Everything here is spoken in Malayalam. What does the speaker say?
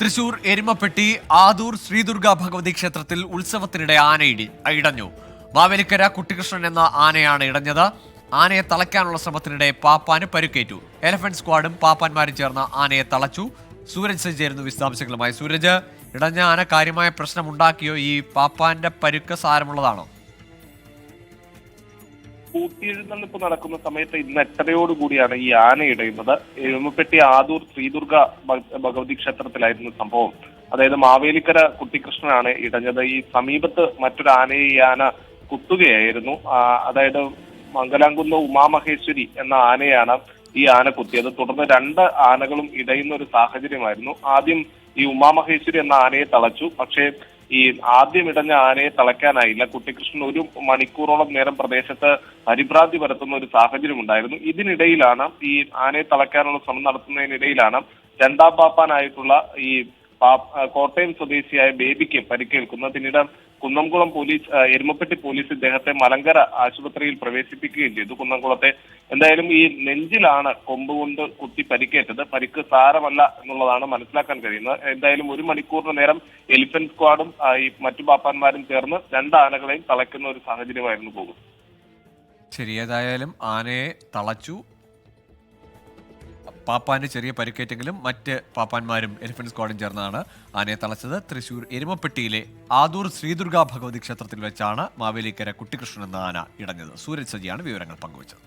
തൃശൂർ എരുമപ്പെട്ടി ആദൂർ ശ്രീദുർഗ ഭഗവതി ക്ഷേത്രത്തിൽ ഉത്സവത്തിനിടെ ആന ഇടി ഇടഞ്ഞു. മാവേലിക്കര കുട്ടികൃഷ്ണൻ എന്ന ആനയാണ് ഇടഞ്ഞത്. ആനയെ തളയ്ക്കാനുള്ള ശ്രമത്തിനിടെ പാപ്പാന് പരുക്കേറ്റു. എലഫന്റ് സ്ക്വാഡും പാപ്പാന്മാരും ചേർന്ന് ആനയെ തളച്ചു. സൂരജ് സജ്ജായിരുന്നു വിശദാംശങ്ങളുമായി. സൂരജ് ഇടഞ്ഞ ആന കാര്യമായ പ്രശ്നമുണ്ടാക്കിയോ? ഈ പാപ്പാന്റെ പരുക്ക് സാരമുള്ളതാണോ? കൂട്ടിയെഴുന്നള്ളിപ്പ് നടക്കുന്ന സമയത്ത് ഇന്ന് എട്ടരയോട് കൂടിയാണ് ഈ ആന ഇടയുന്നത്. എഴുമപ്പെട്ടി ആദൂർ ശ്രീദുർഗ ഭഗവതി ക്ഷേത്രത്തിലായിരുന്നു സംഭവം. അതായത് മാവേലിക്കര കുട്ടിക്കൃഷ്ണനാണ് ഇടഞ്ഞത്. ഈ സമീപത്ത് മറ്റൊരു ആനയെ ഈ ആന കുത്തുകയായിരുന്നു. അതായത് മംഗലാംകുന്ന് ഉമാമഹേശ്വരി എന്ന ആനയാണ് ഈ ആന കുത്തിയത്. തുടർന്ന് രണ്ട് ആനകളും ഇടയുന്ന ഒരു സാഹചര്യമായിരുന്നു. ആദ്യം ഈ ഉമാമഹേശ്വരി എന്ന ആനയെ തളച്ചു. പക്ഷേ ഈ ആദ്യം ഇടഞ്ഞ ആനയെ തളയ്ക്കാനായില്ല. കുട്ടികൃഷ്ണൻ ഒരു മണിക്കൂറോളം നേരം പ്രദേശത്ത് പരിഭ്രാന്തി പരത്തുന്ന ഒരു സാഹചര്യം ഉണ്ടായിരുന്നു. ഇതിനിടയിലാണ് ഈ ആനയെ തളയ്ക്കാനുള്ള ശ്രമം നടത്തുന്നതിനിടയിലാണ് രണ്ടാം പാപ്പാനായിട്ടുള്ള ഈ കോട്ടയം സ്വദേശിയായ ബേബിക്ക് പരിക്കേൽക്കുന്നു പിന്നീട് കുന്നംകുളം പോലീസ് എരുമപ്പെട്ടി പോലീസ് ഇദ്ദേഹത്തെ മലങ്കര ആശുപത്രിയിൽ പ്രവേശിപ്പിക്കുകയും ചെയ്തു കുന്നംകുളത്തെ. എന്തായാലും ഈ നെഞ്ചിലാണ് കൊമ്പ് കൊണ്ട് കുത്തി പരിക്കേറ്റത്. പരിക്ക് സാരമല്ല എന്നുള്ളതാണ് മനസ്സിലാക്കാൻ കഴിയുന്നത്. എന്തായാലും ഒരു മണിക്കൂറിന് നേരം എലിഫന്റ് സ്ക്വാഡും ഈ മറ്റു പാപ്പാന്മാരും ചേർന്ന് രണ്ട് ആനകളെയും തളയ്ക്കുന്ന ഒരു സാഹചര്യമായിരുന്നു പോകുന്നത്. ശരി ഏതായാലും ആനയെ തളച്ചു. പാപ്പാന് ചെറിയ പരിക്കേറ്റെങ്കിലും മറ്റ് പാപ്പാന്മാരും എലിഫന്റ് സ്ക്വാഡും ചേർന്നാണ് ആനയെ തളച്ചത്. തൃശൂർ എരുമപ്പെട്ടിയിലെ ആദൂർ ശ്രീദുർഗാ ഭഗവതി ക്ഷേത്രത്തിൽ വെച്ചാണ് മാവേലിക്കര കുട്ടികൃഷ്ണൻ എന്ന ആന ഇടഞ്ഞത്. സൂരജ് സജിയാണ് വിവരങ്ങൾ പങ്കുവച്ചത്.